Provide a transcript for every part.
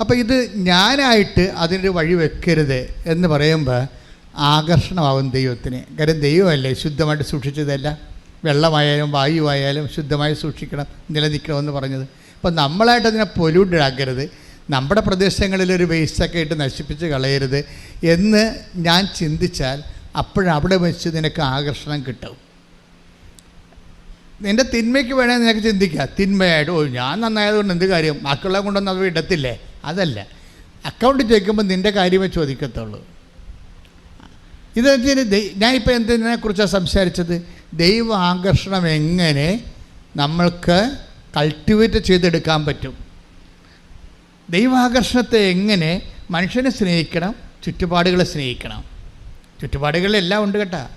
അപ്പോൾ ഇത് ഞാനായിട്ട് അതിനൊരു വഴി വെക്കരുത് എന്ന് പറയുമ്പോൾ ആകർഷണമാകും ദൈവത്തിന്. കാര്യം ദൈവമല്ലേ ശുദ്ധമായിട്ട് സൂക്ഷിച്ചതല്ല? വെള്ളമായാലും വായുവായാലും ശുദ്ധമായി സൂക്ഷിക്കണം നിലനിൽക്കണമെന്ന് പറഞ്ഞത്. അപ്പോൾ നമ്മളായിട്ട് അതിനെ പൊല്യൂട്ടഡ് ആക്കരുത്. നമ്മുടെ പ്രദേശങ്ങളിൽ പ്രദേശങ്ങളിലൊരു വേസ്റ്റൊക്കെ ഇട്ട് നശിപ്പിച്ച് കളയരുത് എന്ന് ഞാൻ ചിന്തിച്ചാൽ അപ്പോഴവിടെ വെച്ച് നിനക്ക് ആകർഷണം കിട്ടും. നിന്റെ തിന്മയ്ക്ക് വേണേൽ നിനക്ക് ചിന്തിക്കുക തിന്മയായിട്ട് ഓ ഞാൻ നന്നായതുകൊണ്ട് എന്ത് കാര്യം? ബാക്കിയുള്ള കൊണ്ടൊന്നും അവർ ഇടത്തില്ലേ അതല്ല. അക്കൗണ്ട് ചോദിക്കുമ്പോൾ നിന്റെ കാര്യമേ ചോദിക്കത്തുള്ളൂ. ഇത് ഞാനിപ്പോൾ എന്തിനെക്കുറിച്ചാണ് സംസാരിച്ചത്? ദൈവ ആകർഷണം എങ്ങനെ നമ്മൾക്ക് കൾട്ടിവേറ്റ് ചെയ്തെടുക്കാൻ പറ്റും? ദൈവാകർഷണത്തെ എങ്ങനെ മനുഷ്യനെ സ്നേഹിക്കണം ചുറ്റുപാടുകളെ സ്നേഹിക്കണം? ചുറ്റുപാടുകളിലെല്ലാം ഉണ്ട് കേട്ടോ.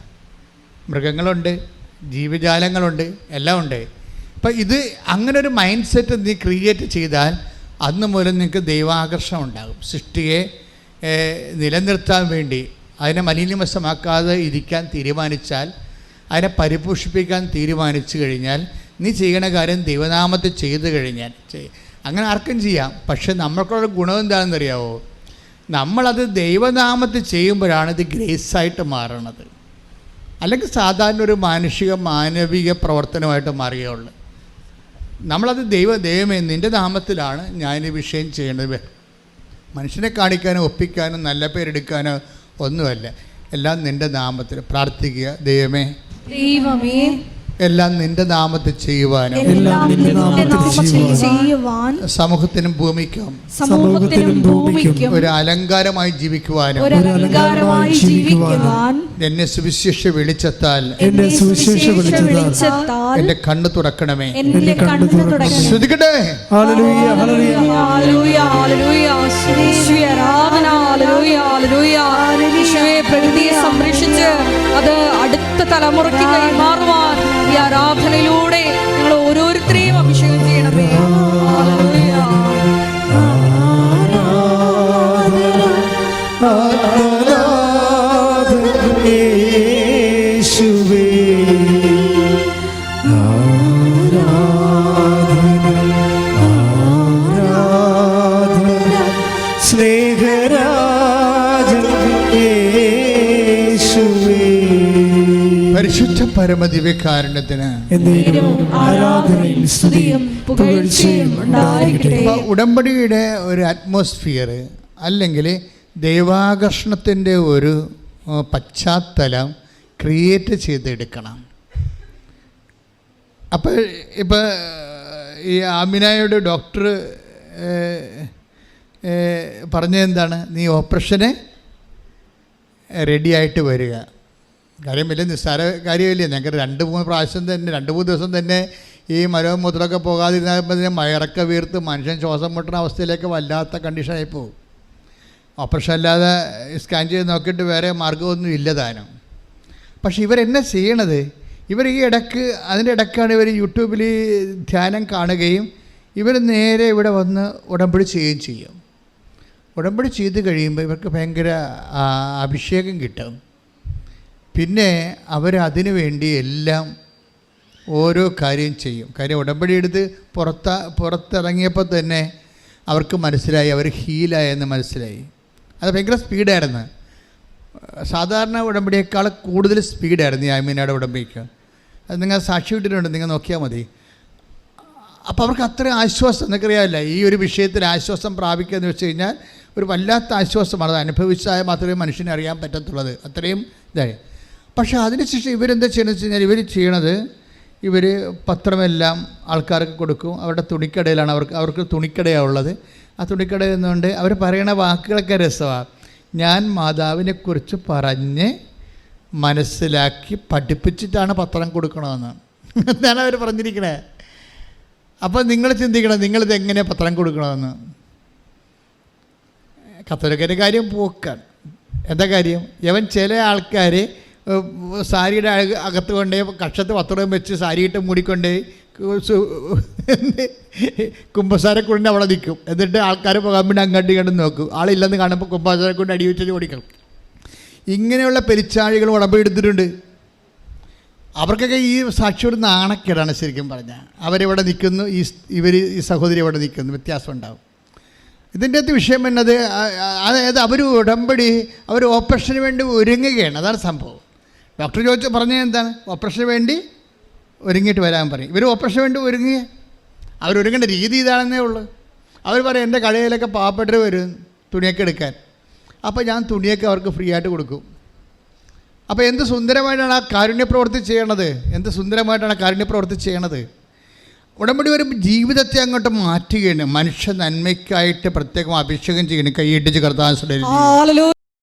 മൃഗങ്ങളുണ്ട് ജീവജാലങ്ങളുണ്ട് എല്ലാം ഉണ്ട്. അപ്പം ഇത് അങ്ങനെ ഒരു മൈൻഡ് സെറ്റ് നീ ക്രിയേറ്റ് ചെയ്താൽ അന്ന് മുതൽ നിങ്ങൾക്ക് ദൈവാകർഷണം ഉണ്ടാകും. സൃഷ്ടിയെ നിലനിർത്താൻ വേണ്ടി അതിനെ മലിനവശമാക്കാതെ ഇരിക്കാൻ തീരുമാനിച്ചാൽ അതിനെ പരിപോഷിപ്പിക്കാൻ തീരുമാനിച്ചു കഴിഞ്ഞാൽ നീ ചെയ്യണ കാര്യം ദൈവനാമത്തെ ചെയ്തു കഴിഞ്ഞാൽ അങ്ങനെ ആർക്കും ചെയ്യാം. പക്ഷെ നമ്മൾക്കുള്ള ഗുണം എന്താണെന്നറിയാവോ? നമ്മളത് ദൈവനാമത്തിൽ ചെയ്യുമ്പോഴാണ് ഇത് ഗ്രേസായിട്ട് മാറണത്. അല്ലെങ്കിൽ സാധാരണ ഒരു മാനുഷിക മാനവിക പ്രവർത്തനമായിട്ട് മാറുകയുള്ളു നമ്മളത് ദൈവ ദൈവമേ നിന്റെ നാമത്തിലാണ് ഞാൻ ഈ വിഷയം ചെയ്യേണ്ടത്. മനുഷ്യനെ കാണിക്കാനോ ഒപ്പിക്കാനോ നല്ല പേരെടുക്കാനോ ഒന്നുമല്ല. എല്ലാം നിന്റെ നാമത്തിൽ പ്രാർത്ഥിക്കുക. ദൈവമേ. ദൈവമേ എല്ലാം നിന്റെ നാമത്തിൽ ചെയ്യുവാനും. സമൂഹത്തിനും ഭൂമിക്കും. സമൂഹത്തിനും ഭൂമിക്കും. ഒരു അലങ്കാരമായി ജീവിക്കുവാനും. എന്നെ സുവിശേഷ വെളിച്ചത്താൽ. എന്റെ സുവിശേഷ വെളിച്ചത്താൽ. എന്റെ കണ്ണ് തുറക്കണമേ. എന്റെ കണ്ണ് തുറക്കണമേ. ശ്രദ്ധിക്കട്ടെ? ഹല്ലേലൂയ ഹല്ലേലൂയ. ഹല്ലേലൂയ ഹല്ലേലൂയ. യേശുവേ ആരാധന ഹല്ലേലൂയ ഹല്ലേലൂയ. യേശുവേ പ്രകൃതിയെ സംരക്ഷിച്ച് അത് അടുത്ത തലമുറയ്ക്ക് കൈമാറുവാൻ ഈ ആരാധനയിലൂടെ പരിശുദ്ധ പരമദിവ്യകാരണത്തിന് ഉടമ്പടിയുടെ ഒരു അറ്റ്മോസ്ഫിയർ അല്ലെങ്കിൽ ദൈവാകർഷണത്തിന്റെ ഒരു പശ്ചാത്തലം ക്രിയേറ്റ് ചെയ്തെടുക്കണം. അപ്പോൾ ഇപ്പോൾ ഈ ആമിനായുടെ ഡോക്ടർ പറഞ്ഞതെന്താണ് നീ ഓപ്പറേഷന് റെഡിയായിട്ട് വരിക. കാര്യം വലിയ നിസ്സാര കാര്യമില്ല? ഞങ്ങൾക്ക് രണ്ട് മൂന്ന് പ്രാവശ്യം തന്നെ രണ്ട് മൂന്ന് ദിവസം തന്നെ ഈ മരവും മുതലൊക്കെ പോകാതിരുന്നപ്പോൾ മയറൊക്കെ വീർത്ത് മനുഷ്യൻ ശ്വാസം മുട്ടുന്ന അവസ്ഥയിലേക്ക് വല്ലാത്ത കണ്ടീഷനായി പോകും. ഓപ്പറേഷൻ അല്ലാതെ സ്കാൻ ചെയ്ത് നോക്കിയിട്ട് വേറെ മാർഗമൊന്നും ഇല്ല താനും. പക്ഷെ ഇവരെന്നെ ചെയ്യണത്? ഇവർ ഈ ഇടയ്ക്ക് അതിന്റെ ഇടക്കാണ് ഇവർ യൂട്യൂബിൽ ധ്യാനം കാണുകയും ഇവർ നേരെ ഇവിടെ വന്ന് ഉടമ്പടി ചെയ്യുകയും ചെയ്യും. ഉടമ്പടി ചെയ്ത് കഴിയുമ്പോൾ ഇവർക്ക് ഭയങ്കര അഭിഷേകം കിട്ടും. പിന്നെ അവരതിനു വേണ്ടി എല്ലാം ഓരോ കാര്യം ചെയ്യും. കാര്യം ഉടമ്പടി എടുത്ത് പുറത്ത പുറത്തിറങ്ങിയപ്പോൾ തന്നെ അവർക്ക് മനസ്സിലായി അവർ ഹീലായെന്ന് മനസ്സിലായി. അത് ഭയങ്കര സ്പീഡായിരുന്നു. സാധാരണ ഉടമ്പടിയേക്കാൾ കൂടുതൽ സ്പീഡായിരുന്നു ഈ അമീനയുടെ ഉടമ്പടിക്ക്. അത് നിങ്ങൾ സാക്ഷി വിട്ടിട്ടുണ്ട് നിങ്ങൾ നോക്കിയാൽ മതി. അപ്പോൾ അവർക്ക് അത്ര ആശ്വാസം നിങ്ങൾക്കറിയാമല്ല ഈ ഒരു വിഷയത്തിൽ ആശ്വാസം പ്രാപിക്കുക എന്ന് വെച്ച് കഴിഞ്ഞാൽ ഒരു വല്ലാത്ത ആശ്വാസമാണ്. അത് അനുഭവിച്ചാൽ മാത്രമേ മനുഷ്യനെ അറിയാൻ പറ്റത്തുള്ളത് അത്രയും ഇതായി. പക്ഷേ അതിനുശേഷം ഇവരെന്താ ചെയ്യണമെന്ന് വെച്ച് കഴിഞ്ഞാൽ ഇവർ ചെയ്യണത് ഇവർ പത്രമെല്ലാം ആൾക്കാർക്ക് കൊടുക്കും. അവരുടെ തുണിക്കടയിലാണ് അവർക്ക് അവർക്ക് തുണിക്കടയാണ് ഉള്ളത്. ആ തുണിക്കടയിൽ നിന്നുകൊണ്ട് അവർ പറയണ വാക്കുകളൊക്കെ രസമാണ് ഞാൻ മാതാവിനെക്കുറിച്ച് പറഞ്ഞ് മനസ്സിലാക്കി പഠിപ്പിച്ചിട്ടാണ് പത്രം കൊടുക്കണമെന്നാണ് ഞാൻ അവർ പറഞ്ഞിരിക്കണേ? അപ്പോൾ നിങ്ങൾ ചിന്തിക്കണം നിങ്ങളിത് എങ്ങനെ പത്രം കൊടുക്കണമെന്ന് കത്തോലിക്കന്റെ കാര്യം പോക്കാണ്. എന്താ കാര്യം? ഇവൻ ചില ആൾക്കാർ സാരിയുടെ അക- അകത്ത് കൊണ്ടേ കക്ഷത്ത് പത്രം വെച്ച് സാരിയിട്ട് മൂടിക്കൊണ്ടേ കുമ്പസാരക്കുണ്ടിന്റെ അവിടെ നിൽക്കും. എന്നിട്ട് ആൾക്കാർ പോകാൻ അങ്ങോട്ട് ഇങ്ങോട്ട് നോക്കും. ആളില്ലെന്ന് കാണുമ്പോൾ കുമ്പസാരക്കുണ്ട് അടി വെച്ചിട്ട് ഓടിക്കണം ഇങ്ങനെയുള്ള പെരിച്ചാഴികൾ ഉടമ്പെടുത്തിട്ടുണ്ട് അവർക്കൊക്കെ ഈ സാക്ഷി ഒരു നാണക്കേടാണ് ശരിക്കും പറഞ്ഞാൽ അവരിവിടെ നിൽക്കുന്നു ഈ ഇവർ ഈ സഹോദരി ഇവിടെ നിൽക്കുന്നു. വ്യത്യാസം ഉണ്ടാവും. ഇതിന്റെ അകത്ത് വിഷയം എന്നത് അതായത് അവർ ഉടമ്പടി അവർ ഓപ്പറേഷന് വേണ്ടി ഒരുങ്ങുകയാണ്. അതാണ് സംഭവം. ഡോക്ടർ ചോദിച്ചു പറഞ്ഞത് എന്താണ്? ഓപ്പറേഷന് വേണ്ടി ഒരുങ്ങിയിട്ട് വരാൻ പറയും. ഇവർ ഓപ്പറേഷന് വേണ്ടി ഒരുങ്ങിയ അവരൊരുങ്ങേണ്ട രീതി ഇതാണെന്നേ ഉള്ളൂ. അവർ പറയും എന്റെ കടയിലൊക്കെ പാവപ്പെട്ടവർ വരും തുണിയൊക്കെ എടുക്കാൻ. അപ്പോൾ ഞാൻ തുണിയൊക്കെ അവർക്ക് ഫ്രീ ആയിട്ട് കൊടുക്കും. അപ്പോൾ എന്ത് സുന്ദരമായിട്ടാണ് ആ കാരുണ്യപ്രവർത്തി ചെയ്യണത്? എന്ത് സുന്ദരമായിട്ടാണ് ആ കാരുണ്യ ചെയ്യണത്? ഉടമ്പടി ഒരു ജീവിതത്തെ അങ്ങോട്ട് മാറ്റുകയാണ്. മനുഷ്യ നന്മയ്ക്കായിട്ട് പ്രത്യേകം അഭിഷേകം ചെയ്യണം. കൈയിട്ടിച്ച് കർത്താൻ